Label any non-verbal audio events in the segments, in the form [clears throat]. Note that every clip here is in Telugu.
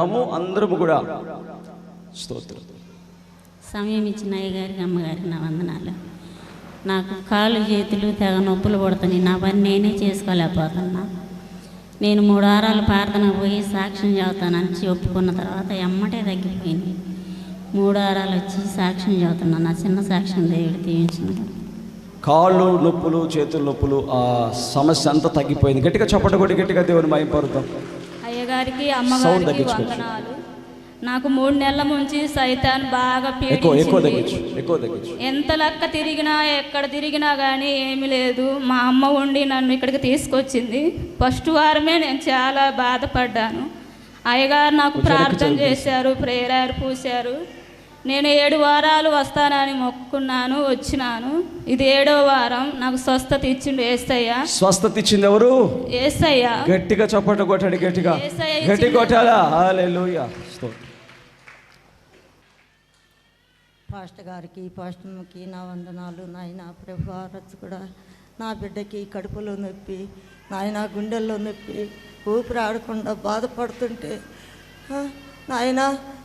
మనము అందరము కూడా. స్తోత్రం. సమయం ఇచ్చిన అయ్యగారికి అమ్మగారికి నా వందనాలు. నాకు కాళ్ళు చేతులు తెగ నొప్పులు పడుతున్నాయి. నా పని నేనే చేసుకోలేకపోతున్నా. నేను మూడు వారాలు ప్రార్థన పోయి సాక్ష్యం చెబుతానని చెప్పుకున్న తర్వాత ఎమ్మటే తగ్గిపోయింది. మూడు వారాలు వచ్చి సాక్ష్యం చెబుతున్నా నా చిన్న సాక్ష్యం దేవుడు దీవించింది కాళ్ళు నొప్పులు చేతుల నొప్పులు ఆ సమస్య అంతా తగ్గిపోయింది. గట్టిగా చప్పట కొట్టి గట్టిగా దేవుని మైపరుతాం Sound అమ్మగారికి. వందనాలు. నాకు మూడు నెలల నుంచి సైతాన్ బాగా పీడించింది. ఎంత లెక్క తిరిగినా ఎక్కడ తిరిగినా కానీ ఏమీ లేదు. మా అమ్మ ఉండి నన్ను ఇక్కడికి తీసుకొచ్చింది. ఫస్ట్ వారమే నేను చాలా బాధపడ్డాను. అయ్యగారు నాకు ప్రార్థన. చేశారు ప్రేయర్ పూశారు. నేను ఏడు వారాలు వస్తానని మొక్కుకున్నాను వచ్చినాను. ఇది ఏడో వారం. నాకు స్వస్థత ఇచ్చిండు ఏసయ్య. స్వస్థత ఇచ్చింది ఎవరు? ఏసయ్య. గట్టిగా చప్పట కొట్టండి గట్టిగా. యేసయ్య గట్టి కొట్టాలా? హల్లెలూయా. పాస్టర్ గారికి పాస్టర్కి నా వందనాలు. నాయన ప్రభు కూడా నా బిడ్డకి కడుపులో నొప్పి నాయన గుండెల్లో నొప్పి ఊపిరి ఆడకుండా బాధపడుతుంటే నాయన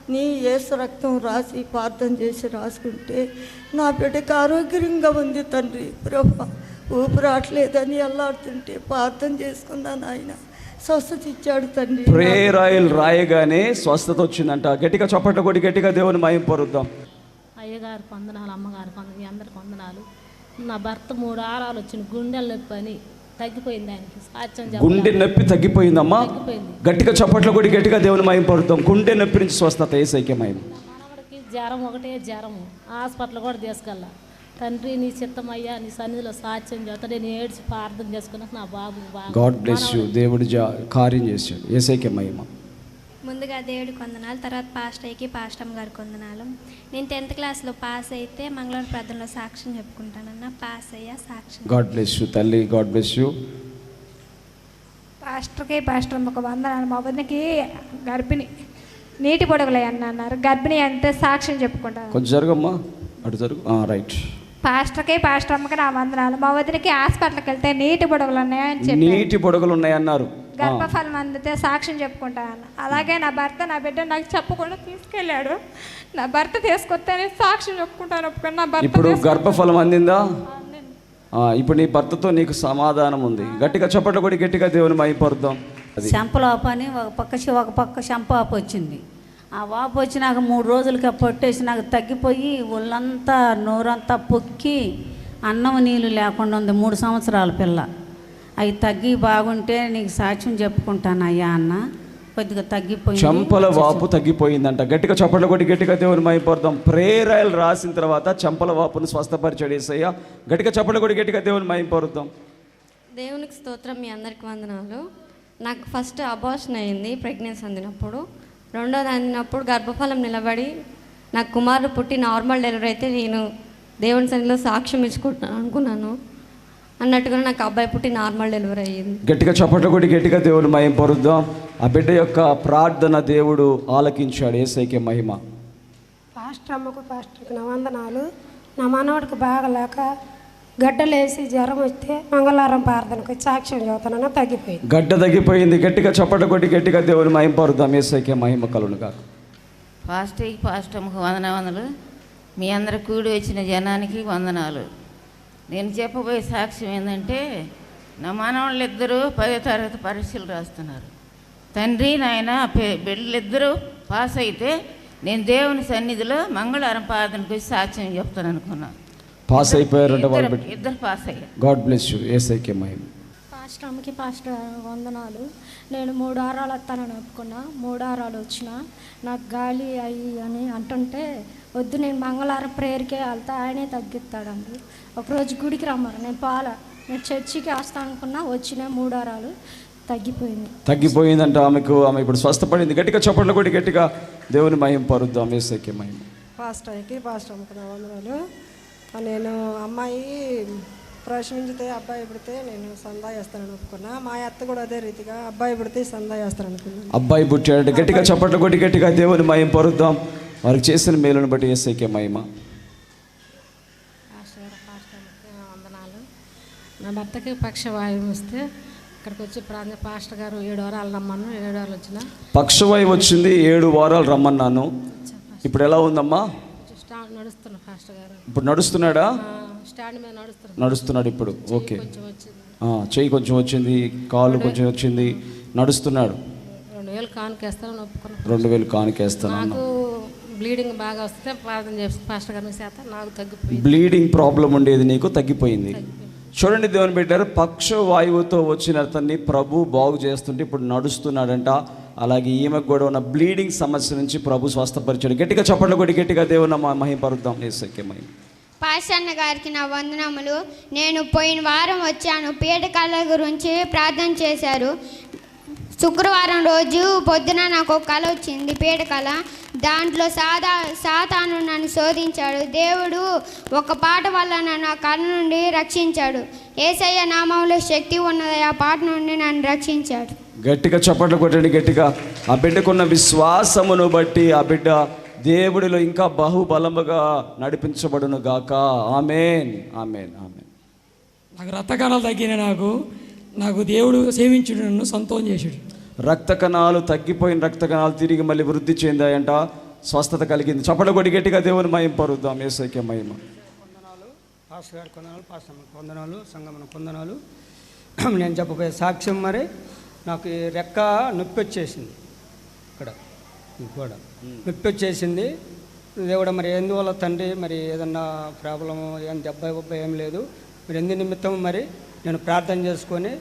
నీ ఏసు రక్తం రాసి ప్రార్థన చేసి రాసుకుంటే నా బిడ్డకి ఆరోగ్యంగా ఉంది తండ్రి. ప్రభు ఊపిరి ఆడలేదని అల్లాడుతుంటే ప్రార్థన చేసుకున్నా నాయన. స్వస్థత ఇచ్చాడు తండ్రి. ప్రేయర్ ఆయిల్ రాయగానే స్వస్థత వచ్చిందంట. గట్టిగా చప్పట కొట్టి గట్టిగా దేవుని మయం పరుద్దాం. అయ్యగారికి వందనాలు అమ్మగారికి వందనాలు మీ అందరికి వందనాలు నా భర్త మూడు ఆరాలు వచ్చిన గుండెల నొప్పి అని తగ్గిపోయింది ఆయనకి. సాక్ష్యం గుండె. నొప్పి తగ్గిపోయిందమ్మా. తగ్గిపోయింది. గట్టిగా చప్పట్లు కొట్టి గట్టిగా దేవుని మయం గుండె నొప్పి నుంచి స్వస్థత ఏ సైక్యమయం నా మనవడికి జ్వరం ఒకటే జ్వరం హాస్పిటల్ కూడా తీసుకెళ్ళా. తండ్రి నీ చిత్తమయ్యా నీ సన్నిధిలో సాక్ష్యం చేస్తా నేను ఏడ్చి ప్రార్థన చేసుకున్నాక నా బాబు గాడ్ బ్లెస్ యూ దేవుడు జా కార్యం చేశాడు. ఏ సైక్యమయమా ముందుగా దేవుడికి వందనాలు తర్వాత పాస్టర్కి పాస్టమ్ గారికి వందనాలు నేను టెన్త్ క్లాస్లో పాస్ అయితే మంగళవారం ప్రార్థనలో సాక్ష్యం చెప్పుకుంటానన్న. పాస్ అయ్యా సాక్ష్యం గాడ్ బ్లెస్ యూ తల్లి గాడ్ బ్లెస్ యూ. పాస్టర్కి పాస్టర్ ఒక వందనాలు. మా వదినకి గర్భిణి నీటి పొడగలే అన్న అన్నారు. గర్భిణి అంతే సాక్ష్యం చెప్పుకుంటాను. కొంచెం జరుగమ్మా. అటు జరుగు. రైట్. పాస్టర్కి పాస్టర్ అమ్మకి నా వందనాలు. మా వదినకి హాస్పిటల్కి వెళ్తే నీటి పొడగలు ఉన్నాయని చెప్పి నీటి బుడగలు ఉన్నాయన్నారు. గర్భఫలం అందితే సాక్ష్యం చెప్పుకుంటాను అలాగే నా భర్త నా బిడ్డ నాకు చెప్పకుండా తీసుకెళ్ళాడు. నా భర్త తీసుకొస్తే నేను సాక్ష్యం చెప్పుకుంటాను ఒప్పుకొని నా భర్త ఇప్పుడు గర్భఫలం అందిందా? ఆ, ఇప్పుడు నీ భర్తతో నీకు సమాధానం ఉంది. గట్టిగా చప్పట్లు కొట్టి గట్టిగా దేవుని మయం పరుద్దాం అది. శంపలోపు అని ఒక పక్క ఒక పక్క శంపవాపు వచ్చింది. ఆ వాపు వచ్చి నాకు మూడు రోజులకి పొట్టేసి నాకు తగ్గిపోయి ఒళ్ళంతా నోరంతా పొక్కి అన్నం నీళ్ళు లేకుండా ఉంది. మూడు సంవత్సరాల పిల్ల. అవి తగ్గి బాగుంటే నీకు సాక్ష్యం చెప్పుకుంటాను అయ్యా అన్న. కొద్దిగా తగ్గిపోయింది. చంపల వాపు తగ్గిపోయిందంట. గట్టిగా చప్పట్లు కొట్టి గట్టిగా దేవుని పరుద్దాం ప్రేరాయలు రాసిన తర్వాత చంపల వాపును స్వస్థపరిచాడు ఏసయ్య. గట్టిగా చప్పట్లు కొట్టి గట్టిగా దేవుని పరుద్దాం దేవునికి స్తోత్రం మీ అందరికి వందనాలు. నాకు ఫస్ట్ అబార్షన్ అయింది ప్రెగ్నెన్సీ అందినప్పుడు. రెండోది అందినప్పుడు గర్భఫలం నిలబడి నాకు కుమారుడు పుట్టి నార్మల్ డెలివరీ అయితే నేను దేవుని సన్నిధిలో సాక్ష్యం ఇచ్చుకుంటున్నాను అనుకున్నాను. అన్నట్టుగా నాకు అబ్బాయి పుట్టి నార్మల్ డెలివరీ అయ్యింది. గట్టిగా చప్పట్లు కొట్టి గట్టిగా దేవుని మయం పరుద్దాం. ఆ బిడ్డ యొక్క ప్రార్థన దేవుడు ఆలకించాడు ఏసైకే మహిమ. పాస్టర్ అమ్మకు పాస్టర్కి నా వందనాలు. నా మనవడికి బాగలేక గడ్డలేసి జ్వరం వస్తే మంగళవారం ప్రార్థనకు వచ్చి సాక్ష్యం చదువుతానని తగ్గిపోయింది. గడ్డ తగ్గిపోయింది. గట్టిగా చప్పట్లు కొట్టి గట్టిగా దేవుని మహిమ పరుద్దాం. ఏసైకే మహిమ కలును కాక పాస్టర్కి పాస్టమ్కి వందన వందలు మీ అందరు కూడి వచ్చిన జనానికి వందనాలు. నేను చెప్పబోయే సాక్ష్యం ఏంటంటే నా మనవాళ్ళు ఇద్దరూ పదో తరగతి పరీక్షలు రాస్తున్నారు. తండ్రి నాయన బిడ్డలిద్దరూ పాస్ అయితే నేను దేవుని సన్నిధిలో మంగళవారం ప్రార్థనకు వచ్చి సాక్ష్యం చెప్తాను అనుకున్నా. పాస్ అయిపోయారంట వాళ్ళ ఇద్దరు- పాస్ అయ్యారు. గాడ్ బ్లెస్ యూ ఏసైకే మహిమ. పాస్టర్ అమ్మకి పాస్టర్ వందనాలు. నేను మూడు ఆరాలు వస్తానని ఒప్పుకున్నా. మూడు ఆరాలు వచ్చిన. నాకు గాలి అయ్యి అని అంటుంటే వద్దు నేను మంగళవారం ప్రేయర్కే వెళ్తా ఆయనే తగ్గిస్తాడండి. ఒకరోజు గుడికి రమ్మరు నేను పాల నేను చర్చికి వస్తాను అనుకున్నా వచ్చిన మూడు ఆరాలు తగ్గిపోయింది. తగ్గిపోయిందంట ఆమెకు ఆమె ఇప్పుడు స్వస్థపడింది. గట్టిగా చప్పట్లు కొట్టి గట్టిగా దేవుని మహిమ పరుద్దాం ఏసైకే మహిమ. పాస్టర్కి పాస్టర్ అమ్మకి నా వందనాలు నేను అమ్మాయి ప్రశ్నించితే అబ్బాయి పుడితే నేను సందా చేస్తానని ఒప్పుకున్నా. మా అత్త కూడా అదే రీతిగా అబ్బాయి పుడితే సందా చేస్తాననుకున్నాను అబ్బాయి పుట్టాడు గట్టిగా చప్పట్లు కొట్టి గట్టిగా దేవుని మహిమ పరుద్దాం. వారికి చేసిన మేలును బట్టి ఏసైకే మహిమ. వందనాలు. నా భర్తకి పక్షవాయువు వస్తే ఇక్కడికి వచ్చి ప్రాంత పాస్టర్ గారు ఏడు వారాలు రమ్మను ఏడు వారాలు వచ్చిన. పక్షవాయు వచ్చింది ఏడు వారాలు రమ్మన్నాను. ఇప్పుడు ఎలా ఉందమ్మా? నడుస్తున్న పాస్టర్ గారు. ఇప్పుడు నడుస్తున్నాడా? స్టాండ్ మీద నడుస్తున్నారు నడుస్తున్నాడు ఇప్పుడు ఓకే. కొంచెం వచ్చింది. ఆ, చెయ్యి కొంచెం వచ్చింది కాలు కొంచెం వచ్చింది నడుస్తున్నాడు. రెండు వేలు ఒప్పుకున్నాను రెండు వేలు కానుకేస్తాను నాకు బ్లీడింగ్ బాగా వస్తే ప్రార్థన చేసి పాస్టర్ గారి చేత నాకు తగ్గిపోయింది. బ్లీడింగ్ ప్రాబ్లం ఉండేది నీకు తగ్గిపోయింది. చూడండి దేవుని పెట్టారు పక్ష వాయువుతో వచ్చిన అతన్ని ప్రభు బాగు చేస్తుంటే ఇప్పుడు నడుస్తున్నాడంట. అలాగే ఈమెకు కూడా ఉన్న బ్లీడింగ్ సమస్య నుంచి ప్రభు స్వస్థపరిచాడు. గట్టిగా చప్పట్లు కొట్టి గట్టిగా దేవుని మహింపరుద్దాం. ఏసక్య మహిమ. పాషన్న గారికి నా వందనములు. నేను పోయిన వారం వచ్చాను పీడకల గురించి ప్రార్థన చేశారు. శుక్రవారం రోజు పొద్దున నాకు ఒక కళ వచ్చింది పీడకల దాంట్లో సాదా సాతాను నన్ను శోధించాడు. దేవుడు ఒక పాట వల్ల నన్ను ఆ కళ నుండి రక్షించాడు. ఏసయ్య నామంలో శక్తి ఉన్నది ఆ పాట నుండి నన్ను రక్షించాడు. గట్టిగా చప్పట్లు కొట్టండి గట్టిగా. ఆ బిడ్డకున్న విశ్వాసమును బట్టి ఆ బిడ్డ దేవుడిలో ఇంకా బహుబలముగా నడిపించబడును గాక. Amen amen amen. నాకు రక్తకణాలు తగ్గిన నాకు. నాకు దేవుడు సేవించుడు నన్ను సంతోషం చేసాడు రక్త కణాలు తగ్గిపోయిన రక్త కణాలు తిరిగి మళ్ళీ వృద్ధి చెందాయంట స్వస్థత కలిగింది. చప్పట్లు కొట్టి గట్టిగా దేవుని మహిమ పరుద్దాం ఏసైక్య మహిమ. పాస్టర్ గారి కొందనాలు పాస్టర్ అమ్మకి వందనాలు సంగమన కొందనాలు. [clears throat] నేను చెప్పబోయే సాక్ష్యం మరి నాకు ఈ రెక్క నొప్పి వచ్చేసింది. ఇక్కడ గోడ. నొప్పి వచ్చేసింది. దేవుడు మరి ఎందువల్ల తండ్రి మరి ఏదన్నా ప్రాబ్లము ఏం దెబ్బ ఉబ్బ ఏం లేదు. మరి ఎందు నిమిత్తం మరి నేను ప్రార్థన చేసుకొని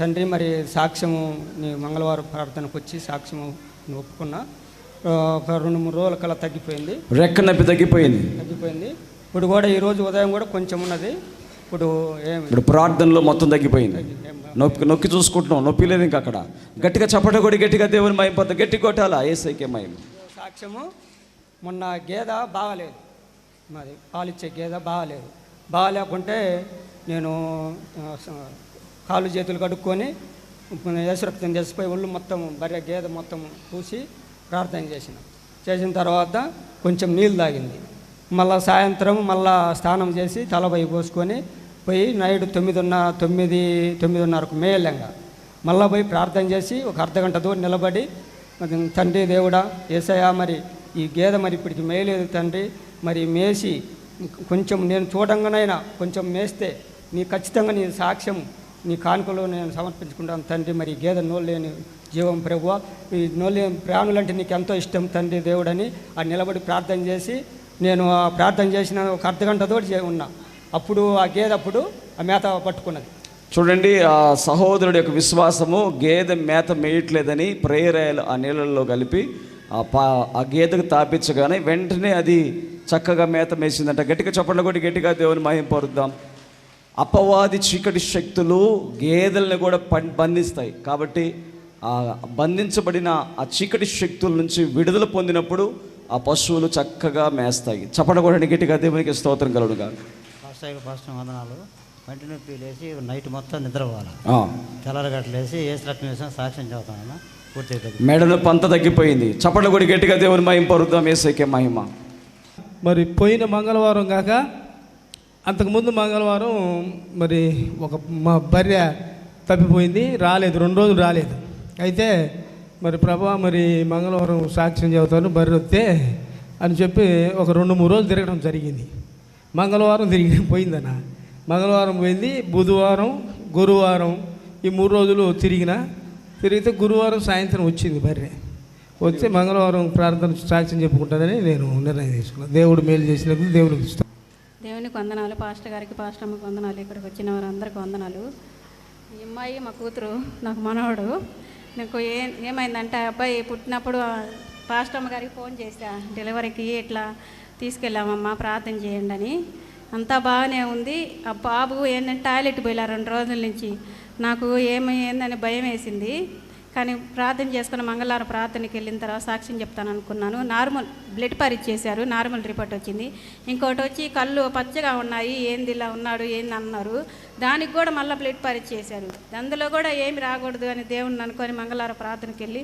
తండ్రి మరి సాక్ష్యము నీ మంగళవారం ప్రార్థనకు వచ్చి సాక్ష్యము నేను ఒప్పుకున్నా. రెండు మూడు రోజుల కల్లా తగ్గిపోయింది. రెక్క నొప్పి తగ్గిపోయింది. తగ్గిపోయింది. ఇప్పుడు కూడా ఈరోజు ఉదయం కూడా కొంచెం ఉన్నది. ఇప్పుడు ఏమి? ఇప్పుడు ప్రార్థనలో మొత్తం తగ్గిపోయింది. నొప్పి నొక్కి చూసుకుంటున్నాం. నొప్పి లేదు ఇంకా అక్కడ. గట్టిగా చప్పట కొడి గట్టిగా దేవుని పొంద గట్టి కొట్టాలా? ఏసైకే మహిమ. సాక్ష్యము మొన్న గేదె బాగలేదు. మాది పాలిచ్చే గేదె బాగలేదు. బాగాలేకుంటే నేను కాళ్ళు చేతులు కడుక్కొని యశరక్తం చేసిపోయి ఒళ్ళు మొత్తం బర్రె గేదె మొత్తం పూసి ప్రార్థన చేసిన. చేసిన తర్వాత కొంచెం నీళ్ళు తాగింది. మళ్ళా సాయంత్రం మళ్ళా స్నానం చేసి తలపై పోసుకొని పోయి నైట్ తొమ్మిదిన్న తొమ్మిది తొమ్మిదిన్నరకు మేలంగా. మళ్ళా పోయి ప్రార్థన చేసి ఒక అర్ధగంట దూరం నిలబడి తండ్రి దేవుడా ఏసయా మరి ఈ గేదె మరి ఇప్పటికి మేయలేదు తండ్రి మరి మేసి కొంచెం నేను చూడంగానైనా కొంచెం మేస్తే నీ ఖచ్చితంగా నీ సాక్ష్యం నీ కానుకలో నేను సమర్పించుకుంటాను తండ్రి. మరి ఈ గేదె నోలేని జీవం ప్రభువ. ఈ నోలేని ప్రాణులంటే నీకు ఎంతో ఇష్టం తండ్రి దేవుడని. ఆ నిలబడి ప్రార్థన చేసి నేను ఆ ప్రార్థన చేసిన ఒక అర్ధగంట తోటి చే- ఉన్నా. అప్పుడు ఆ గేదె అప్పుడు ఆ మేత పట్టుకున్నది. చూడండి ఆ సహోదరుడి యొక్క విశ్వాసము గేదె మేత మేయట్లేదని ప్రేయరాయలు ఆ నీళ్ళల్లో కలిపి ఆ పా ఆ గేదెకు తాపించగానే వెంటనే అది చక్కగా మేత మేసిందంట. గట్టిగా చప్పట్లు కొట్టి గట్టిగా దేవుని మహిమ పరుద్దాం. అపవాది చీకటి శక్తులు గేదెల్ని కూడా పం- బంధిస్తాయి. కాబట్టి ఆ బంధించబడిన ఆ చీకటి శక్తుల నుంచి విడుదల పొందినప్పుడు ఆ పశువులు చక్కగా మేస్తాయి. చప్పట కొట్టండి గట్టిగా దేవునికి స్తోత్రం పాస్టర్ పాస్టర్ వందనాలు. కంటి నొప్పి లేచి నైట్ మొత్తం నిద్రపోవాలి. ఆ. తెల్లరగట్టు లేచి ఏసు రక్తం వేసిన సాక్ష్యం చదువుతాను పూర్తి మెడలో పంత తగ్గిపోయింది. చప్పట్లు కొడి గట్టిగా దేవుని మహిమ పరుద్దాం. ఏసైకే మహిమ. మరి పోయిన మంగళవారం కాక అంతకుముందు మంగళవారం మరి ఒక మా భార్య తప్పిపోయింది రాలేదు రెండు రోజులు రాలేదు. అయితే మరి ప్రభా మరి మంగళవారం సాక్ష్యం చెబుతాను బర్రె వస్తే అని చెప్పి ఒక రెండు మూడు రోజులు తిరగడం జరిగింది. మంగళవారం తిరిగి పోయిందన్న. మంగళవారం పోయింది బుధవారం గురువారం ఈ మూడు రోజులు తిరిగిన తిరిగితే గురువారం సాయంత్రం వచ్చింది బర్రె. వచ్చి మంగళవారం ప్రార్థన సాక్ష్యం చెప్పుకుంటుందని నేను నిర్ణయం తీసుకున్నాను దేవుడు మేలు చేసినందుకు దేవునికి ఇస్తాను దేవునికి వందనాలు పాస్టర్ గారికి పాస్టర్ అమ్మకి వందనాలు ఇక్కడికి వచ్చిన వారందరికీ వందనాలు. ఈ అమ్మాయి మా కూతురు నాకు మనవడు. నాకు ఏ ఏమైందంటే అబ్బాయి పుట్టినప్పుడు పాస్టర్ అమ్మగారికి ఫోన్ చేశా డెలివరీకి ఇట్లా తీసుకెళ్ళామమ్మా ప్రార్థన చేయండి అని. అంతా బాగానే ఉంది. ఆ బాబు ఏంటంటే టాయిలెట్ పోయిలా రెండు రోజుల నుంచి. నాకు ఏమి ఏందని భయం వేసింది. కానీ ప్రార్థన చేసుకున్న మంగళవారం ప్రార్థనకి వెళ్ళిన తర్వాత సాక్ష్యం చెప్తాను అనుకున్నాను. నార్మల్ బ్లడ్ పరీక్ష చేశారు నార్మల్ రిపోర్ట్ వచ్చింది. ఇంకోటి వచ్చి కళ్ళు పచ్చగా ఉన్నాయి ఏంది ఇలా ఉన్నాడు ఏంది అన్నారు. దానికి కూడా మళ్ళీ బ్లడ్ పరీక్ష చేశారు. అందులో కూడా ఏమి రాకూడదు అని దేవుణ్ణి అనుకొని మంగళవారం ప్రార్థనకి వెళ్ళి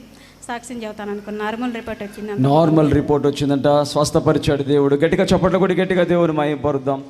సాక్ష్యం చెబుతాను అనుకున్నాను. నార్మల్ రిపోర్ట్ వచ్చింది నార్మల్ రిపోర్ట్ వచ్చిందంట. స్వస్థపరిచాడు దేవుడు. గట్టిగా చప్పట్లు కూడా గట్టిగా దేవుని మాయం పరుద్దాం.